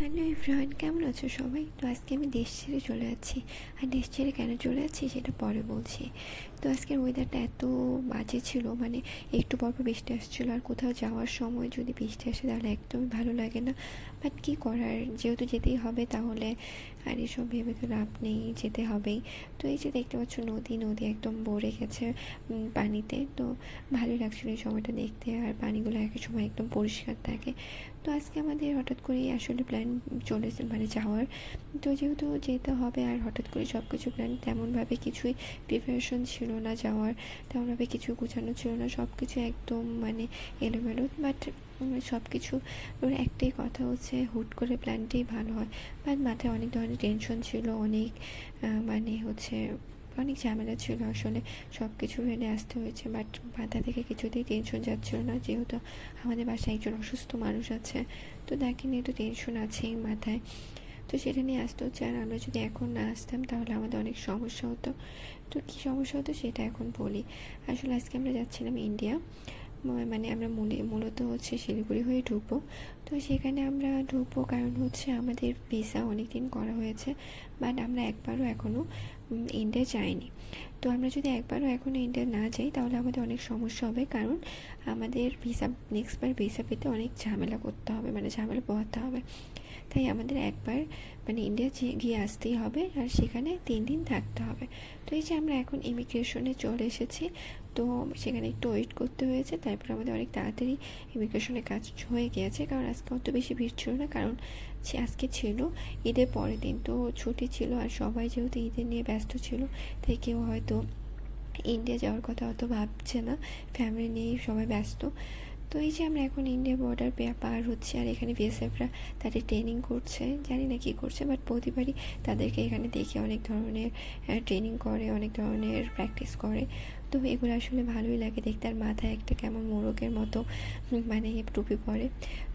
Hello everyone, কেমন আছো সবাই? তো আজকে আমি দেশ ছেড়ে চলে যাচ্ছি। আর দেশ ছেড়ে কেন চলে যাচ্ছি সেটা পরে বলছি। তো আজকের ওয়েদারটা এত বাজে ছিল মানে একটু পর পর বৃষ্টি আসছিল, আর কোথাও যাওয়ার সময় যদি বৃষ্টি আসে তাহলে একদমই ভালো লাগে না। বাট কী করার? যেহেতু যেতেই হবে তাহলে আর এসব ভেবে তো লাভ নেই, যেতে হবেই। তো এই যে দেখতে পাচ্ছ নদী নদী একদম ভরে গেছে পানিতে। তো ভালোই লাগছিল এই সময়টা দেখতে, আর পানিগুলো একই সময় একদম পরিষ্কার থাকে। তো আজকে আমাদের হঠাৎ করেই আসলে প্ল্যান চলেছে মানে যাওয়ার। তো যেহেতু যেতে হবে আর হঠাৎ করে সব কিছু প্ল্যান তেমনভাবে কিছুই প্রিপারেশন ছিল না যাওয়ার, তেমনভাবে কিছু গোছানো ছিল না সব কিছু একদম মানে এলোমেলো। বাট সব কিছু একটাই কথা হচ্ছে হুট করে প্ল্যানটাই ভালো হয়। বাট মাথায় অনেক ধরনের টেনশন ছিল, অনেক মানে হচ্ছে অনেক ঝামেলা ছিল আসলে সব কিছু ফেলে আসতে হয়েছে বাট মাথা থেকে কিছুতেই টেনশন যাচ্ছিল না, যেহেতু আমাদের বাসায় একজন অসুস্থ মানুষ আছে, তো তাকে নিয়ে তো টেনশন আছেই মাথায়। তো সেটা নিয়ে আসতে হচ্ছে, আর আমরা যদি এখন না আসতাম তাহলে আমাদের অনেক সমস্যা হতো। তো কী সমস্যা হতো সেটা এখন বলি। আসলে আজকে আমরা যাচ্ছিলাম ইন্ডিয়া মানে আমরা মূলে, মূলত হচ্ছে শিলিগুড়ি হয়ে ঢুকবো। তো সেখানে আমরা ঢুকবো কারণ হচ্ছে আমাদের ভিসা অনেক দিন করা হয়েছে বাট আমরা একবারও এখনও ইন্ডিয়া যাইনি তো আমরা যদি একবারও এখনও ইন্ডিয়া না যাই, তাহলে আমাদের অনেক সমস্যা হবে। কারণ আমাদের ভিসা নেক্সট বার ভিসা পেতে অনেক ঝামেলা করতে হবে মানে ঝামেলা পোহাতে হবে। তাই আমাদের একবার মানে ইন্ডিয়া গিয়ে আসতেই হবে আর সেখানে তিন দিন থাকতে হবে। তো এই যে আমরা এখন ইমিগ্রেশনে চলে এসেছি, তো সেখানে একটু ওয়েট করতে হয়েছে, তারপর আমাদের অনেক তাড়াতাড়ি ইমিগ্রেশনের কাজ হয়ে গিয়েছে। কারণ আজকে অত বেশি ভিড় ছিল না, কারণ আজকে ছিল ঈদের পরের দিন, তো ছুটি ছিল আর সবাই যেহেতু ঈদের নিয়ে ব্যস্ত ছিল, তাই কেউ হয়তো ইন্ডিয়া যাওয়ার কথা অত ভাবছে না। ফ্যামিলি নিয়েই সবাই ব্যস্ত। তো এই যে আমরা এখন ইন্ডিয়া বর্ডার পার হচ্ছে আর এখানে বিএসএফরা তাদের ট্রেনিং করছে, জানি না কী করছে বাট প্রতিবারই তাদেরকে এখানে দেখে অনেক ধরনের ট্রেনিং করে, অনেক ধরনের প্র্যাকটিস করে। তো এগুলো আসলে ভালোই লাগে দেখতে আর মাথায় একটা কেমন মোরগের মতো মানে টুপি পরে।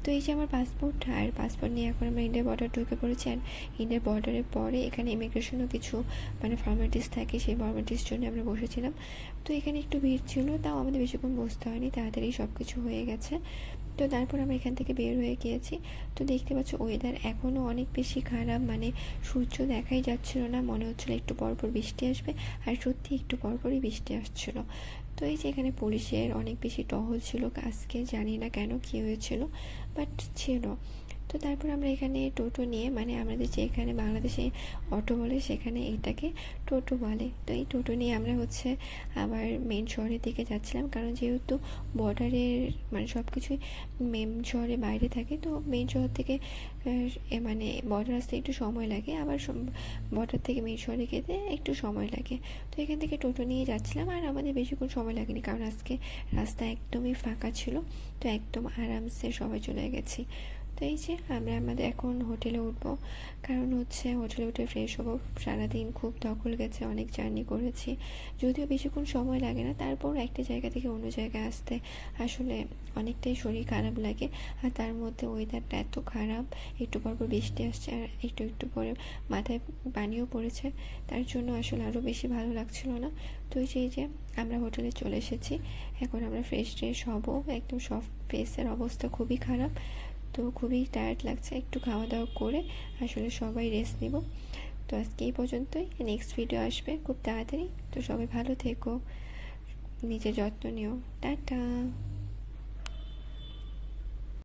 তো এই যে আমার পাসপোর্ট আর পাসপোর্ট নিয়ে এখন আমরা ইন্ডিয়া বর্ডার ঢুকে পড়েছি অ্যান্ড ইন্ডিয়ার বর্ডারের পরে এখানে ইমিগ্রেশনও কিছু মানে ফর্মালিটিস থাকে সেই ফর্মালিটিস জন্য আমরা বসেছিলাম। তো এখানে একটু ভিড় ছিল, তাও আমাদের বেশিক্ষণ বসতে হয়নি, তাড়াতাড়ি সব কিছু হয়ে গেছে। তো তারপর আমরা এখান থেকে বের হয়ে গিয়েছি। তো দেখতে পাচ্ছ ওয়েদার এখনও অনেক বেশি খারাপ মানে সূর্য দেখাই যাচ্ছিল না, মনে হচ্ছিল একটু পরপর বৃষ্টি আসবে, আর সত্যি একটু পরপরই বৃষ্টি আসছিল। তো এই যে এখানে পুলিশের অনেক বেশি টহল ছিল, আজকে জানি না কেন কী হয়েছিল বাট ছিল। তো তারপর আমরা এখানে টোটো নিয়ে মানে আমাদের যে এখানে বাংলাদেশে অটো বলে, সেখানে এটাকে টোটো বলে। তো এই টোটো নিয়ে আমরা হচ্ছে আবার মেন শহরের দিকে যাচ্ছিলাম। কারণ যেহেতু বর্ডারের মানে সব কিছুই মেন শহরের বাইরে থাকে, তো মেন শহর থেকে মানে বর্ডার আসতে একটু সময় লাগে। আবার বর্ডার থেকে মেন শহরে যেতে একটু সময় লাগে। তো এখান থেকে টোটো নিয়ে যাচ্ছিলাম। আর আমাদের বেশিক্ষণ সময় লাগেনি, কারণ আজকে রাস্তা একদমই ফাঁকা ছিল। তো একদম আরামসে সবাই চলে গেছি। তো এই যে আমরা আমাদের এখন হোটেলে উঠবো। কারণ হচ্ছে হোটেলে উঠে ফ্রেশ হব। সারাদিন খুব দখল গেছে, অনেক জার্নি করেছি। যদিও বেশিক্ষণ সময় লাগে না, তারপর একটা জায়গা থেকে অন্য জায়গায় আসতে আসলে অনেকটাই শরীর খারাপ লাগে। আর তার মধ্যে ওয়েদারটা এত খারাপ, একটু পর পর বৃষ্টি আসছে আর একটু একটু পরে মাথায় পানিও পড়েছে। তার জন্য আসলে আরও বেশি ভালো লাগছিল না। তো এই যে আমরা হোটেলে চলে এসেছি। এখন আমরা ফ্রেশ ট্রেশ হব। একদম সব ফেসের অবস্থা খুবই খারাপ। তো খুবই টায়ার্ড লাগছে, একটু খাওয়া দাওয়া করে আসলে সবাই রেস্ট নেব। তো আজকে এই পর্যন্তই নেক্সট ভিডিও আসবে খুব তাড়াতাড়ি। তো সবাই ভালো থেকো, নিজের যত্ন নিও। টাটা!